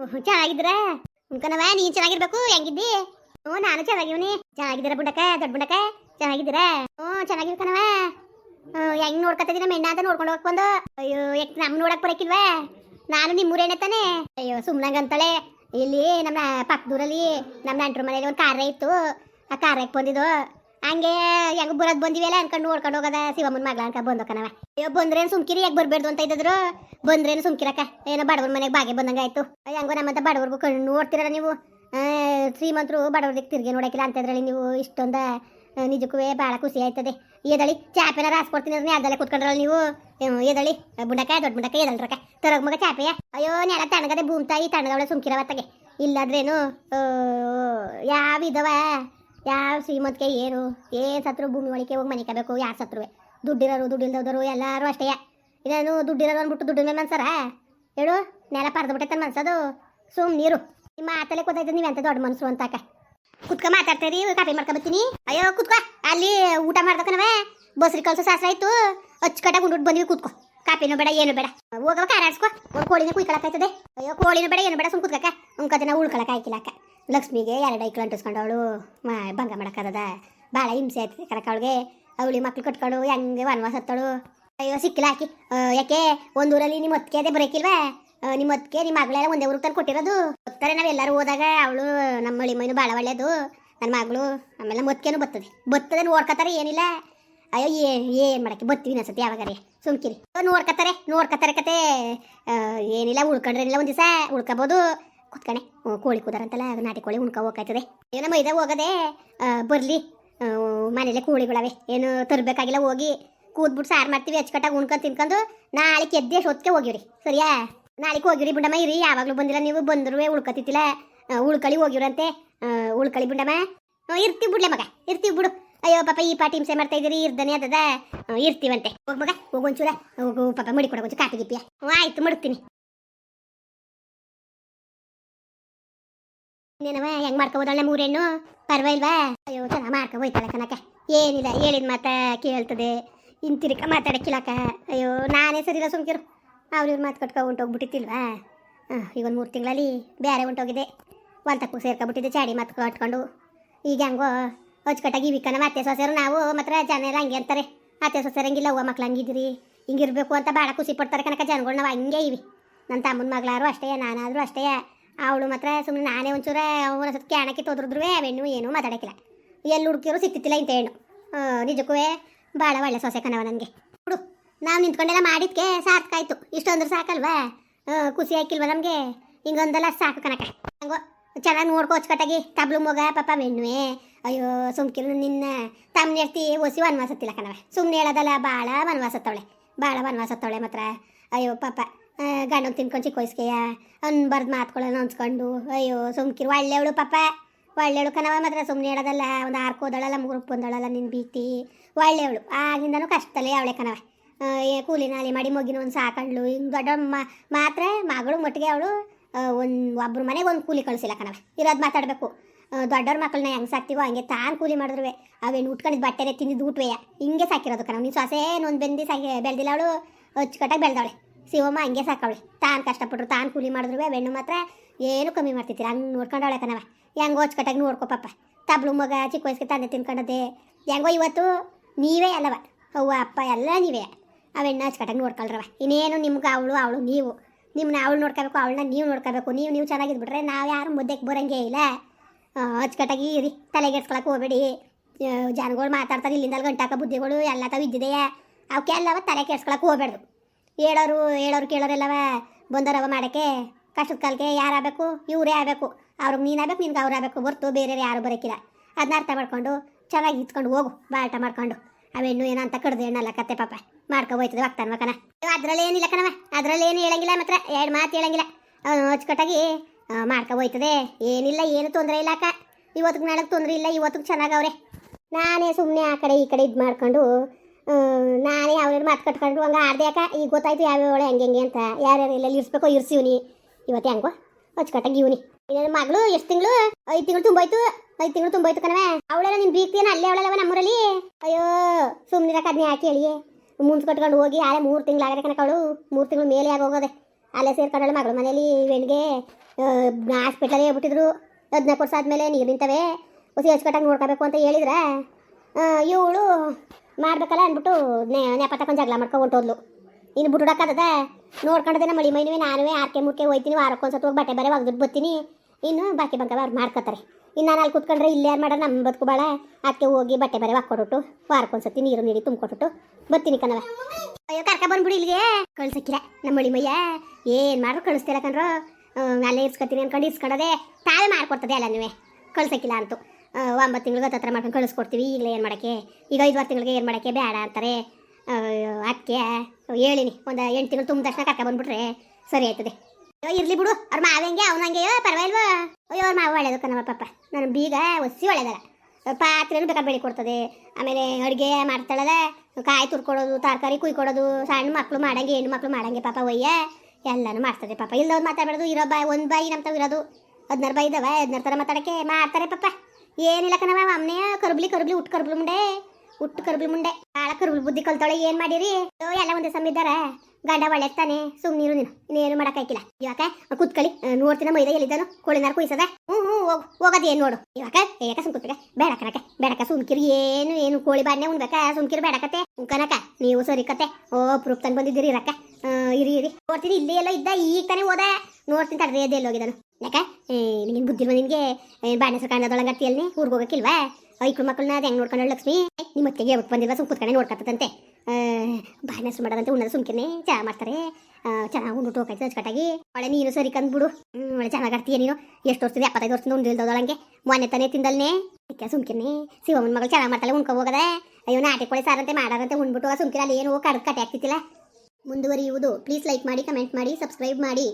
ಓಹ್, ಚೆನ್ನಾಗಿದ್ದೀರಾ? ಉಂಕನವ ನೀನ್ ಚೆನ್ನಾಗಿರ್ಬೇಕು ಹೆಂಗಿದ್ದಿ? ಹ್ಞೂ ನಾನು ಚೆನ್ನಾಗಿವ್ನಿ. ಚೆನ್ನಾಗಿದ್ದೀರ ಬುಡಕ ದೊಡ್ಡ ಬುಡಕ ಚೆನ್ನಾಗಿದ್ದೀರ? ಹ್ಞೂ ಚೆನ್ನಾಗಿರ್ಕನವ ಹೆಂಗ್ ನೋಡ್ಕೊತಿದ್ದೀನ ಮೆಣ್ಣ ಅಂತ ನೋಡ್ಕೊಂಡು ಹೋಗಕ್ ಬಂದು? ಅಯ್ಯೋ ಯಾಕೆ ನಮ್ ನೋಡಕ್ ಬರಕಿಲ್ವಾ? ನಾನು ನಿಮ್ಮೂರೇನೆ ತಾನೆ? ಅಯ್ಯೋ ಸುಮ್ನಂಗಂತಾಳೆ ಇಲ್ಲಿ ನಮ್ಮ ಪಕ್ಕದೂರಲ್ಲಿ ನಮ್ಮ ನೆಂಟ್ರ ಮನೇಲಿ ಒಂದು ಕಾರ್ಯ ಇತ್ತು. ಆ ಕಾರ್ಯಕ್ಕೆ ಬಂದಿದ್ದು ಹಂಗೆ ಹೆಂಗ್ ಬರೋದ್ ಬಂದಿವಲ್ಲ ಅನ್ಕೊಂಡು ನೋಡ್ಕೊಂಡು ಹೋಗದ ಶಿವಮ್ಮನ ಮಗಳ ಅನ್ಕ ಬಂದೋಕನವ. ಅಯ್ಯೋ, ಬಂದ್ರೇನು ಸುಮ್ಕಿರಿ ಯಾಕೆ ಬರ್ಬೇಡ್ದು ಅಂತ ಇದ್ದಿದ್ರು. ಬಂದ್ರೇನು ಸುಮ್ಕಿರಕ್ಕ. ಏನೋ ಬಡವ್ರ ಮನೆಗೆ ಬಾಗೆ ಬಂದಂಗ ಆಯ್ತು ಹೆಂಗೋ ನಮ್ಮಂತ ಬಡವ್ರಿಗೂ ಕಣ್ಣು ನೋಡ್ತಿರ ನೀವು. ಶ್ರೀಮಂತರು ಬಡವ್ರಿಗೆ ತಿರ್ಗಿ ನೋಡಕ್ಕಿಲ್ಲ ಅಂತದ್ರಲ್ಲಿ ನೀವು ಇಷ್ಟೊಂದ ನಿಜಕ್ಕೂ ಭಾಳ ಖುಷಿ ಆಯ್ತದೆ. ಎದಳಿ, ಚಾಪೆನ ರಾಸ್ಕೊಡ್ತೀನಿ ಅಂದ್ರೆ ಅದಲ್ಲೇ ಕುತ್ಕೊಂಡ್ರಲ್ಲ ನೀವು. ಎದಳಿ ಬುಡಕ ದೊಡ್ಡ ಬುಡಕ ಎದಳ್ರಕ ತರಗ ಮಗ ಚಾಪೆಯ? ಅಯ್ಯೋ, ನೆಲ ತಣ್ಣಗದೆ ಭೂಮಿ ತಾಯಿ ತಣ್ಣಗವಳೆ ಸುಮ್ಕಿರವತ್ತಗೆ. ಇಲ್ಲಾದ್ರೇನು ಯಾವ ಇದಾವ ಯಾವ ಶ್ರೀಮಂತಿಗೆ ಏನು? ಏನು ಸತ್ರು, ಭೂಮಿ ಒಳಗೆ ಹೋಗಿ ಮನೆ ಕಬೇಕು ಯಾರು ಸತ್ರುವೆ? ದುಡ್ಡಿರೋರು, ದುಡ್ಡಿಲ್ದವ್ರು ಎಲ್ಲರೂ ಅಷ್ಟೇ. ಇದೇನು ದುಡ್ಡಿರೋರು ಅಂದ್ಬಿಟ್ಟು ದುಡ್ಡಿನ ಮೇಲೆ ಮನ್ಸರ? ಹೇಳು, ನೆಲ ಪರ್ದು ಬಿಟ್ಟೈತೆ ಮನ್ಸದು. ಸುಮ್ ನೀರು ನಿಮ್ಮ ಮಾತಲ್ಲೇ ಕೂತೈತೆ ಎಂತ ದೊಡ್ಡ ಮನ್ಸು ಅಂತಾಕ ಕುತ್ಕ ಮಾತಾಡ್ತೀರಿ ಕಾಫಿ ಮಾಡ್ಕೊಬತ್ತೀನಿ ಅಯ್ಯೋ, ಕುತ್ಕೋ. ಅಲ್ಲಿ ಊಟ ಮಾಡ್ದಕ್ಕನವ? ಬಸ್ರಿ ಕಲ್ಸು ಸಾಸ್ರ ಆಯ್ತು. ಅಚ್ಚುಕಟ್ಟಾಗಿ ಗುಂಡು ಬಂದ್ವಿ, ಕೂತ್ಕೋ. ಕಾಪಿನೂ ಬೇಡ, ಏನು ಬೇಡ. ಹೋಗವ ಕಾರ ಆಡ್ಸ್ಕೊ ಒಂದು ಕೋಳಿನ ಕುಯ್ಕೊಳಕಾಯ್ತದೆ ಅಯ್ಯೋ, ಕೋಳಿನೂ ಬೇಡ, ಏನು ಬೇಡ ಸುಮ್ ಕುತ್ಕಕ್ಕ ಒಂದು ಉಳ್ಕೊಳಕ್ ಆಯ್ಕಿಲ್ಲ ಅಕ್ಕ ಲಕ್ಷ್ಮಿಗೆ ಎರಡು ಐಕ್ಳು ಅಂಟಿಸ್ಕೊಂಡವಳು ಮಾ ಭಂಗ ಮಾಡಕ್ಕದ ಭಾಳ ಹಿಂಸೆ ಆಯ್ತು ಕರಕ ಅವಳಿಗೆ. ಅವಳಿ ಮಕ್ಳು ಕಟ್ಕೊಂಡು ಹೆಂಗೆ ವನವಾಸ ಹತ್ತಳು. ಅಯ್ಯೋ, ಸಿಕ್ಕಿಲ್ಲ ಹಾಕಿ ಯಾಕೆ? ಒಂದೂರಲ್ಲಿ ನಿಮ್ಮ ಅತ್ತಿಗೆ ಬರೋಕಿಲ್ವಾ? ನಿಮ್ಮ ಅತ್ತಿಗೆ ನಿಮ್ಮ ಮಗಳೆಲ್ಲ ಒಂದೇ ಊರಿಗೆ ತಂದು ಕೊಟ್ಟಿರೋದು. ಹೋಗ್ತಾರೆ ನಾವೆಲ್ಲರೂ ಹೋದಾಗ ಅವಳು ನಮ್ಮ ಮಳಿ ಮೈನು ಭಾಳ ಒಳ್ಳೆಯದು ನನ್ನ ಮಗಳು, ಆಮೇಲೆ ಮತ್ಕೇನು ಬತ್ತದೆ ಬರ್ತದೆ. ನೋಡ್ಕೊತಾರೆ ಏನಿಲ್ಲ. ಅಯ್ಯೋ ಏನ್ ಏನ್ ಮಾಡಕ್ಕೆ? ಸತ್ಯ ಅನ್ಸತ್ತೆ ಯಾವಾಗಾರೆ. ಸುಮ್ಕಿರಿ. ನೋಡ್ಕೋತಾರೆ ನೋಡ್ಕೊತಾರೆ ಕತೆ. ಏನಿಲ್ಲ ಇಲ್ಲ ಒಂದು ದಿವಸ ಉಳ್ಕೊಬೋದು. ಕುತ್ಕಣೆ. ಕೋಳಿ ಕೂದಾರಂತಲ್ಲ ನಾಟಿ ಕೋಳಿ ಉಣ್ಕ ಹೋಗ್ತದೆ ಏನ ಮೈದ ಹೋಗದೆ ಬರ್ಲಿ. ಮನೇಲೆ ಕೋಳಿಗಳವೆ ಏನು ತರಬೇಕಾಗಿಲ್ಲ, ಹೋಗಿ ಕೂದ್ಬಿಟ್ಟು ಸಾರು ಮಾಡ್ತೀವಿ, ಅಚ್ಚುಕಟ್ಟಾಗಿ ಉಣ್ಕೊಂಡು ತಿನ್ಕೊಂಡು ನಾಳೆ ಎದ್ದೆ ಸೊತ್ತಕ್ಕೆ ಹೋಗಿವ್ರಿ. ಸರಿಯಾ? ನಾಳೆಗೆ ಹೋಗಿವ್ರಿ ಬಿಡಮ್ಮ, ಇರಿ. ಯಾವಾಗಲೂ ಬಂದಿಲ್ಲ ನೀವು ಬಂದ್ರು ಉಳ್ಕೊತಿತ್ತಿಲ್ಲ ಉಳ್ಕಳಿ ಹೋಗಿವ್ರಂತೆ. ಉಳ್ಕಳಿ ಬಿಡಮ್ಮ. ಇರ್ತೀವಿ ಬಿಡ್ಲೆ ಮಗ, ಇರ್ತೀವಿ ಬಿಡು. ಅಯ್ಯೋ, ಪಾಪ ಈ ಪಾಟಿ ಹಿಂಸೆ ಮಾಡ್ತಾ ಇದ್ದೀರಿ, ಇರ್ದನೆ ಅದದ. ಇರ್ತೀವಂತೆ. ಹೋಗ್ ಮಗ, ಹೋಗು ಒಂಚೂರ. ಹೋಗು, ಪಾಪ ಮಡಿ ಕೊಡ ಒಂಚೂರು ಕಾಪಿ ಹ್ಞೂ ಆಯ್ತು ಮಡ್ತೀನಿ ಇನ್ನೇನವ ಹೆಂಗ್ ಮಾಡ್ಕೋಬೋದಣ್ಣ ಮೂರೇನು ಪರ್ವಾಗಿಲ್ವಾ? ಅಯ್ಯೋ, ಚೆನ್ನಾಗಿ ಮಾಡ್ಕೊ ಹೋಯ್ತಾಳೆ ಕನಕ ಏನಿಲ್ಲ, ಹೇಳಿದ ಮಾತ ಕೇಳ್ತದೆ. ಇಂತಿರಿಕ ಮಾತಾಡಕ್ಕಿಲ್ಲಕ ಅಯ್ಯೋ, ನಾನೇ ಸರಿಲ್ಲ ಸುಮ್ಕಿರು. ಅವ್ರ ಮಾತು ಕಟ್ಕೊ ಹೊಂಟೋಗ್ಬಿಟ್ಟಿತ್ತಿಲ್ವಾ ಹಾಂ, ಈಗ ಒಂದು ಮೂರು ತಿಂಗಳಲ್ಲಿ ಬೇರೆ ಹೊಂಟೋಗಿದೆ ಹೊಲ್ತಕ್ಕೂ ಸೇರ್ಕೊಬಿಟ್ಟಿದ್ದೆ, ಚಾಡಿ ಮಾತು ಕಟ್ಕೊಂಡು. ಈಗ ಹೆಂಗೋ, ಅಚ್ಚುಕಟ್ಟಾಗಿ ವಿಕನ ಅತ್ತೆ ಸೊಸೆರು ನಾವು ಮಾತ್ರ ಜನ ಎಲ್ಲ ಹಂಗೆ ಅಂತಾರೆ. ಅತ್ತೆ ಸೊಸೆರು ಹಂಗಿಲ್ಲ ಹೂವು ಮಕ್ಳು ಹಂಗಿದ್ದೀರಿ ಹಿಂಗಿರ್ಬೇಕು ಅಂತ ಭಾಳ ಖುಷಿ ಪಡ್ತಾರೆ ಕನಕ ಜನಗಳು ನಾವು ಹಂಗೆ ಇವಿ. ನನ್ನ ತಮ್ಮನ ಮಗಳಾರು ಅಷ್ಟೇ, ನಾನಾದರೂ ಅಷ್ಟೇ. ಅವಳು ಮಾತ್ರ ಸುಮ್ಮನೆ ನಾನೇ ಒಂಚೂರ ಅವನ ಸತ್ ಕ್ಯಾಣಕ್ಕೆ ತೋದ್ರದ್ರೂ ಅವೆಣ್ಣು ಏನೂ ಮಾತಾಡಕ್ಕಿಲ್ಲ. ಎಲ್ಲಿ ಹುಡುಕಿರೋ ಸಿಕ್ತಿತ್ತಿಲ್ಲ ಇಂತ ಹೆಣ್ಣು. ನಿಜಕ್ಕೂ ಭಾಳ ಒಳ್ಳೆ ಸೊಸೆ ಕಣವ ನನಗೆ. ಹುಡು, ನಾವು ನಿಂತ್ಕೊಂಡೆಲ್ಲ ಮಾಡಿದ್ಕೆ ಸಾಕಾಯ್ತು ಇಷ್ಟೊಂದ್ರೆ ಸಾಕಲ್ವಾ? ಖುಷಿ ಹಾಕಿಲ್ವ ನಮಗೆ? ಹಿಂಗೊಂದಲ್ಲ ಸಾಕು ಕನಕ ಹಂಗೋ, ಚೆನ್ನಾಗಿ ನೋಡ್ಕೋಚ್ ಅಚ್ಚುಕಟ್ಟಾಗಿ. ತಬ್ಲು ಮಗ, ಪಾಪ ಮೆಣ್ಣುವೆ ಅಯ್ಯೋ, ಸುಮ್ಕಿರು ನಿನ್ನ ತಮ್ಮನೆರ್ತಿ ಒಸಿ ವನ್ವಾಸತ್ತಿಲ್ಲ ಕಣವ ಸುಮ್ಮನೆ ಹೇಳೋದಲ್ಲ ಭಾಳ ವನ್ವಾಸತ್ತವಳೆ. ಭಾಳ ವನ್ವಾಸತ್ತವಳೆ ಮಾತ್ರ. ಅಯ್ಯೋ, ಪಾಪ. ಗಂಡನ್ ತಿನ್ಕೊಂಡು ಚಿಕ್ಕ ವಯಸ್ಗೆಯ ಅವ್ನು ಬರ್ದು ಮಾತ್ಕೊಳ್ಳೋಣ ಅನ್ಸ್ಕೊಂಡು, ಅಯ್ಯೋ, ಸುಮ್ಕಿರು, ಒಳ್ಳೆವಳು ಪಾಪ. ಒಳ್ಳೆವಳು ಕನವ ಮಾತ್ರ ಸುಮ್ಮನೆ ಹೇಳೋದಲ್ಲ, ಒಂದು ಆರ್ಕೋದಳಲ್ಲ ಮೂರು ಬಂದಳಲ್ಲ ನಿನ್ನ ಬೀತಿ ಒಳ್ಳೆವಳು, ಆಗಿಂದನೂ ಕಷ್ಟದಲ್ಲೇ ಅವಳೆ ಕನವ ಕೂಲಿ ನಾಲಿ ಮಾಡಿ ಮಗಿನ ಒಂದು ಸಾಕಂಡ್ಳು ಹಿಂಗೆ ದೊಡ್ಡ ಮಾತ್ರ ಮಗಳು ಮಟ್ಟಿಗೆ ಅವಳು ಒಂದು, ಒಬ್ರು ಮನೆಗೆ ಒಂದು ಕೂಲಿ ಕಳಿಸಿಲ್ಲ ಕಣವ ಇರೋದು ಮಾತಾಡಬೇಕು. ದೊಡ್ಡವ್ರ ಮಕ್ಕಳನ್ನ ಹೆಂಗೆ ಸಾಕ್ತೀವೋ ಹಂಗೆ ತಾನು ಕೂಲಿ ಮಾಡಿದ್ರುವೆ. ಅವೇನು ಉಟ್ಕೊಂಡಿದ್ದು ಬಟ್ಟೆನೆ ತಿಂದಿದ್ದು ಊಟವೆಯ? ಹಿಂಗೆ ಸಾಕಿರೋದು ಕಣವ ನೀನು ಸೊಸೆ ಒಂದು ಬೆಂದಿ ಸಾಕಿ, ಬೆಳೆದಿಲ್ಲ ಅವಳು, ಅಚ್ಚುಕಟ್ಟಾಗಿ ಬೆಳೆದವಳೆ. ಶಿವಮ್ಮ ಹಂಗೆ ಸಾಕವಳೆ. ತಾನು ಕಷ್ಟಪಟ್ಟರು ತಾನು ಕೂಲಿ ಮಾಡಿದ್ರು ಬೆಣ್ಣು ಮಾತ್ರ ಏನು ಕಮ್ಮಿ ಮಾಡ್ತಿದ್ದೀರ? ಹಂಗೆ ನೋಡ್ಕೊಂಡವಳೆ ಕಣವ ಹೆಂಗೋ ಅಚ್ಚುಕಟ್ಟಾಗಿ ನೋಡ್ಕೋ ಪಾಪ ತಬ್ಲು ಮಗ ಚಿಕ್ಕ ವಯಸ್ಸಿಗೆ ತಂದೆ ತಿನ್ಕೊಂಡದೆ ಹೆಂಗೋ ಇವತ್ತು ನೀವೇ ಅಲ್ಲವ. ಅವ್ವ, ಅಪ್ಪ ಎಲ್ಲ ನೀವೇ. ಅವೆಣ್ಣ ಅಚ್ಚುಕಟ್ಟಾಗಿ ನೋಡ್ಕೊಳ್ರವ ಇನ್ನೇನು ನಿಮ್ಗೆ ಅವಳು ಅವಳು ನೀವು. ನಿಮ್ಮನ್ನ ಅವಳು ನೋಡ್ಕೋಬೇಕು, ಅವಳನ್ನ ನೀವು ನೋಡ್ಕೋಬೇಕು. ನೀವು ನೀವು ಚೆನ್ನಾಗಿದ್ಬಿಟ್ರೆ ನಾವು ಯಾರು ಮುದ್ದೆಗೆ ಬರೋಂಗೆ ಇಲ್ಲ. ಅಚ್ಚುಕಟ್ಟಾಗಿ ಇರಿ. ತಲೆಗೆಡ್ಸ್ಕೊಳಕ್ಕೆ ಹೋಗ್ಬೇಡಿ. ಜನಗಳು ಮಾತಾಡ್ತಾರೆ ಇಲ್ಲಿಂದ ಗಂಟಾಕ ಬುದ್ಧಿಗಳು ಎಲ್ಲ ತಾವು ಇದ್ದಿದೆಯಾ. ಅವಕ್ಕೆಲ್ಲವ ತಲೆ ಕೆಡ್ಸ್ಕೊಳಕ್ಕೆ ಹೋಗ್ಬೇಡ್ದು. ಹೇಳೋರು ಹೇಳೋರು ಕೇಳೋರೆಲ್ಲವ ಬಂದರವ ಮಾಡೋಕ್ಕೆ? ಕಷ್ಟದ ಕಾಲಕ್ಕೆ ಯಾರು ಆಗಬೇಕು? ಇವರೇ ಆಗಬೇಕು. ಅವ್ರಿಗೆ ನೀನು ಆಗಬೇಕು ನಿನ್ಗೆ ಅವ್ರು ಆಗಬೇಕು. ಹೊರ್ತು ಬೇರೆಯವ್ರು ಯಾರು ಬರೋಕ್ಕಿಲ್ಲ ಅದನ್ನ ಅರ್ಥ ಮಾಡ್ಕೊಂಡು ಚೆನ್ನಾಗಿ ಇತ್ಕೊಂಡು ಹೋಗು ಬಾಳ್ಟ ಮಾಡ್ಕೊಂಡು. ಅವೆಣ್ಣು ಏನೋ ಅಂತ ಕಡ್ದು ಹೆಣ್ಣಲ್ಲ ಕತ್ತೆ ಪಾಪ. ಮಾಡ್ಕೊ ಹೋಯ್ತದೆ ಹೋಗ್ತಾನ ಮಕನ ಅದ್ರಲ್ಲಿ ಏನಿಲ್ಲ ಕಣವ. ಅದರಲ್ಲಿ ಏನು ಹೇಳಂಗಿಲ್ಲ ಮಾತ್ರ. ಎರಡು ಮಾತು ಹೇಳಂಗಿಲ್ಲ. ಅವನು ಅಚ್ಚುಕಟ್ಟಾಗಿ ಆ, ಮಾಡ್ಕೊ ಹೋಯ್ತದೆ. ಏನಿಲ್ಲ ಏನು ತೊಂದರೆ ಇಲ್ಲ ಅಕ್ಕ. ಇವತ್ತಿಗೆ ನಾಳೆ ತೊಂದರೆ ಇಲ್ಲ ಇವತ್ತಿಗೆ ಚೆನ್ನಾಗವ್ರೆ. ನಾನೇ ಸುಮ್ಮನೆ ಆ ಕಡೆ ಈ ಕಡೆ ಇದು ಮಾಡ್ಕೊಂಡು ನಾನೇ ಅವ್ರ ಮಾತು ಕಟ್ಕೊಂಡು ಹಂಗೆ ಆಡ್ದೆ ಯಾಕೆ? ಈಗ ಗೊತ್ತಾಯ್ತು ಯಾವ್ಯಾವ ಒಳ್ಳೆ ಹೆಂಗೆ ಹೆಂಗೆ ಅಂತ. ಯಾರ್ಯಾರು ಎಲ್ಲೆಲ್ಲಿ ಇರಿಸ್ಬೇಕೋ ಇರ್ಸಿವ್ನಿ ಇವತ್ತು ಹೆಂಗೋ? ಅಚ್ಚುಕಟ್ಟಾಗಿ ಇವನಿ. ನನ್ನ ಮಗಳು, ಎಷ್ಟು ತಿಂಗಳು? ಐದು ತಿಂಗಳು ತುಂಬೋಯ್ತು. ಐದು ತಿಂಗಳು ತುಂಬೋಯ್ತು ಕಣವೆ ಅವಳೆಲ್ಲ ನಿನ್ ಬೀಗ್ತೀನ ಅಲ್ಲೇ ಅವಳೆಲ್ಲವ ನಮ್ಮೂರಲ್ಲಿ? ಅಯ್ಯೋ ಸುಮ್ಮನೆ ಅದನ್ನೇ ಯಾಕೆ ಹೇಳಿ ಮುಂಚೆ ಕಟ್ಕೊಂಡು ಹೋಗಿ ಆಳೆ ಮೂರು ತಿಂಗಳು ಆಗದೆ ಕಣಕ ಅವಳು. ಮೂರು ತಿಂಗಳು ಮೇಲೆ ಆಗೋಗದೆ. ಅಲ್ಲೇ ಸೇರ್ಕೊಂಡಳೆ ಮಗಳು ಮನೇಲಿ ಹೆಣ್ಗೆ ಹಾಸ್ಪಿಟ್ಲಲ್ಲಿ ಹೇಳ್ಬಿಟ್ಟಿದ್ರು. ಹದಿನಾಲ್ಕು ವರ್ಷ ಆದಮೇಲೆ ನೀರು ನಿಂತವೆ. ಹೊಸಿ ಹಚ್ಕಟ್ಟಾಗಿ ನೋಡ್ಕೋಬೇಕು ಅಂತ ಹೇಳಿದ್ರೆ? ಇವಳು ಮಾಡ್ಬೇಕಲ್ಲ ಅಂದ್ಬಿಟ್ಟು ನೆಪ ತಕೊಂಡು ಜಗಳ ಮಾಡ್ಕೊಂಡು ಹೊಂಟೋದ್ಲು. ಇನ್ನು ಬಿಟ್ಬಿಡಕ್ಕದ ನೋಡ್ಕೊಂಡದೆ ನಮ್ಮ ಮಳಿ ಮೈನುವೆ ನಾನುವೆ ಆರ್ಕೆ ಮುರ್ಕೆ ಹೋಯ್ತೀನಿ, ವಾರಕ್ಕೆ ಒಂದ್ಸತಿ ಹೋಗಿ ಬಟ್ಟೆ ಬರೆ ಒಗ್ದು ಬರ್ತೀನಿ ಇನ್ನು ಬಾಕಿ ಬಂಕ ಅವ್ರು ಮಾಡ್ಕೋತಾರೆ. ಇನ್ನು ನಾನು ಅಲ್ಲಿ ಕುತ್ಕೊಂಡ್ರೆ ಇಲ್ಲೇ ಯಾರು ಮಾಡೋಣ ನಮ್ಮ ಬದುಕು ಭಾಳ ಅದಕ್ಕೆ ಹೋಗಿ ಬಟ್ಟೆ ಬೇರೆ ಹಾಕ್ಕೊಟ್ಟು ವಾರಕ್ಕೆ ಒಂದ್ಸತಿ ನೀರು ನೀಡಿ ತುಂಬಿಕೊಟ್ಟು ಬರ್ತೀನಿ ಕಣವ ಅಯ್ಯೋ, ಕರ್ಕ ಬಂದ್ಬಿಡಿ ಇಲ್ಲಿಗೆ. ಕಳ್ಸಕ್ಕಿಲ್ಲ ನಮ್ಮ ಮಳಿ ಮಯ್ಯ ಏನು ಮಾಡ್ರು ಕಳಿಸ್ತಿಲ್ಲ ಕಣ್ರು. ಅಲ್ಲೇ ಇರ್ಸ್ಕೊತೀನಿ ಅನ್ಕೊಂಡು ಇರ್ಸ್ಕೊಂಡದೆ ತಾವೇ ಮಾಡ್ಕೊಡ್ತದೆ ಅಲ್ಲ ನೀವೇ. ಕಳ್ಸಕ್ಕಿಲ್ಲ ಅಂತೂ. ಒಂಬತ್ತು ತಿಂಗಳಿಗೆ ಹತ್ರ ಮಾಡ್ಕೊಂಡು ಕಳಿಸ್ಕೊಡ್ತೀವಿ. ಈಗಲೇ ಏನು ಮಾಡೋಕ್ಕೆ? ಈಗ ಐದು ವಾರ ತಿಂಗಳಿಗೆ ಏನು ಮಾಡೋಕ್ಕೆ? ಬೇಡ ಅಂತಾರೆ. ಅಕ್ಕೆ ಹೇಳಿನಿ. ಒಂದು ಎಂಟು ತಿಂಗಳು ತುಂಬ ತಕ್ಷಣ ಕರ್ಕ ಬಂದ್ಬಿಟ್ರೆ ಸರಿ ಆಯ್ತದೆ. ಅಯ್ಯೋ, ಇರಲಿ ಬಿಡು. ಅವ್ರ ಮಾವಂಗೆ ಅವನಂಗೆ ಪರವಾಗಿಲ್ವಾ? ಅಯ್ಯೋ, ಅವ್ರ ಮಾವ ಒಳ್ಳೇದು ಕಣವ ಪಾಪ. ನನ್ನ ಬೀಗ ಒಸಿ ಒಳ್ಳೇದಲ್ಲ. ಪಾತ್ರೆನೂ ಬೇಕಾದ ಬೆಳಿ ಕೊಡ್ತದೆ. ಆಮೇಲೆ ಅಡುಗೆ ಮಾಡ್ತಾಳಲ್ಲ. ಕಾಯಿ ತುರ್ಕೊಡೋದು ತರಕಾರಿ ಕುಯ್ಕೊಡೋದು ಸಣ್ಣ ಮಕ್ಕಳು ಮಾಡಂಗೆ, ಹೆಣ್ಣು ಮಕ್ಕಳು ಮಾಡಂಗೆ ಪಾಪ ಒಯ್ಯ. ಎಲ್ಲನೂ ಮಾಡ್ತದೆ ಪಾಪ. ಇಲ್ಲದವ್ರು ಮಾತಾಡ್ಬಾರ್ದು. ಇರೋ ಬಾಯಿ, ಒಂದು ಬಾಯಿ ನಮ್ಮ ತಾವು ಇರೋದು. ಹದಿನಾರು ಬಾಯಿ ಇದಾವೆ. ಹದಿನಾರು ಥರ ಮಾತಾಡೋಕ್ಕೆ. ಮಾಡ್ತಾರೆ ಪಾಪ. ಏನಿಲ್ಲ ಕಣವ ಅಮ್ಮನೆ ಕರ್ಬ್ಲಿ ಕರ್ಬ್ಲಿ ಉಟ್ಟು ಕರ್ಬ್ಲಿ ಮುಂಡೆ ಉಟ್ಟು ಕರ್ಬ್ಲಿ ಮುಂಡೆ. ಭಾಳ ಕರ್ಬ್ಲಿ ಬುದ್ಧಿ ಕಲ್ತಾಳೆ ಏನು ಮಾಡಿರಿ? ಎಲ್ಲ ಒಂದೇ ಸಮ ಇದ್ದಾರೆ. ಗಂಡ ಒಳ್ಳೆ ತಾನೆ ಸುಮ್ಮನಿರು ನೀನು, ಇನ್ನೇನು ಮಾಡೋಕ್ಕಾಗಿಲ್ಲ ಇವಾಗ ಕುತ್ಕಳಿ ನೋಡ್ತೀನಿ ಮೈದ ಎಲ್ಲಿದ್ದಾನು ಕೋಳಿನಾರು ಕುಯ್ಸದ ಹ್ಞೂ ಹ್ಞೂ ಹೋಗ್, ಹೋಗೋದು ಏನು ನೋಡು. ಇವಾಗ ಏಕ ಸುಮ್ ಕುತ್ಕ, ಬೇಡ ಕಣಕ ಬೇಡಕ ಸುಮ್ಕಿರಿ ಏನು ಏನು ಕೋಳಿ ಬಾಡ್ನೆ ಉಣ್ಬೇಕ ಸುಮ್ಕಿರಿ ಬೇಡಕತೆ ಕನಕ ನೀವು ಸರಿ ಕತೆ. ಓ, ಪ್ರೂಫ್ ತಂದು ಬಂದಿದ್ದೀರಿ, ಇರಕ್ಕ. ಇರಿ ಇರಿ. ನೋಡ್ತೀನಿ, ಇಲ್ಲಿ ಎಲ್ಲ ಇದ್ದ, ಈಗ ತಾನೇ ಹೋದ. ನೋಡ್ತೀನಿ ತಡ್ರಿ ಎಲ್ಲಿ ಹೋಗಿದ್ದಾನು. ಯಾಕ? ನಿನಗೆ ಬುದ್ಧಿಲ್ವ ನಿನಗೆ? ಬಾಣೆ ಕಾಣದೊಳಗೆ ಅಲ್ಲಿ ಊರಿಗೆ ಹೋಗಕ್ಕಿಲ್ವಾ? ಐಕ್ಳು ಮಕ್ಕಳನ್ನ ಅದು ಹೆಂಗೆ ನೋಡ್ಕೊಂಡ ಲಕ್ಷ್ಮಿ? ನಿಮ್ಮ ಅತ್ತಿಗೆ ಹೇಳ್ಬಿಟ್ಟು ಬಂದಿಲ್ವಾ? ಸುಮ್ ಕುತ್ಕೊಂಡೆ ನೋಡ್ಕತ್ತಂತೆ ಬಾಣೆ ಹೆಸರು ಮಾಡೋದಂತೆ ಉಣ್ಣದ ಸುಮ್ಕಿರ್ನೆ ಚಾ ಮಾಡ್ತಾರೆ. ಚೆನ್ನಾಗಿ ಉಂಡು ಹೋಗ್ತೈತೆ ಅಚ್ಚುಕಟ್ಟಾಗಿ. ಒಳ್ಳೆ ನೀನು ಸರಿ ಕಂದ್ಬಿಡು. ಒಳ್ಳೆ ಚೆನ್ನಾಗಿ ಆಡ್ತೀಯ ನೀನು. ಎಷ್ಟು ವರ್ಷದ ಎಪ್ಪತ್ತೈದು ವರ್ಷದಿಂದ ಉಂಡಿಲ್ದೋದೊಳಂಗೆ ಮೊನ್ನೆ ತಾನೇ ತಿಂದಲ್ನೇ. ಅದಕ್ಕೆ ಸುಮ್ಕಿರ್ನಿ ಶಿವಮ್ಮನ ಮಗಳು ಚೆನ್ನಾಗಿ ಮಾಡ್ತಾಳೆ, ಉಣ್ಕೊ ಹೋಗದೆ. ಅಯ್ಯೋ, ನಾಟಿ ಕೋಳಿ ಸಾರಂತೆ ಮಾಡಾರಂತೆ ಉಂಡ್ಬಿಟ್ಟು ಸುಮ್ಕಿನ ಅಲ್ಲಿ ಏನು ಕಡ್ ಕಟ್ಟೆ ಆಗ್ತಿತ್ತಿಲ್ಲ. ಮುಂದುವರಿಯುವುದು. ಪ್ಲೀಸ್ ಲೈಕ್ ಮಾಡಿ ಕಮೆಂಟ್ ಮಾಡಿ ಸಬ್ಸ್ಕ್ರೈಬ್ ಮಾಡಿ.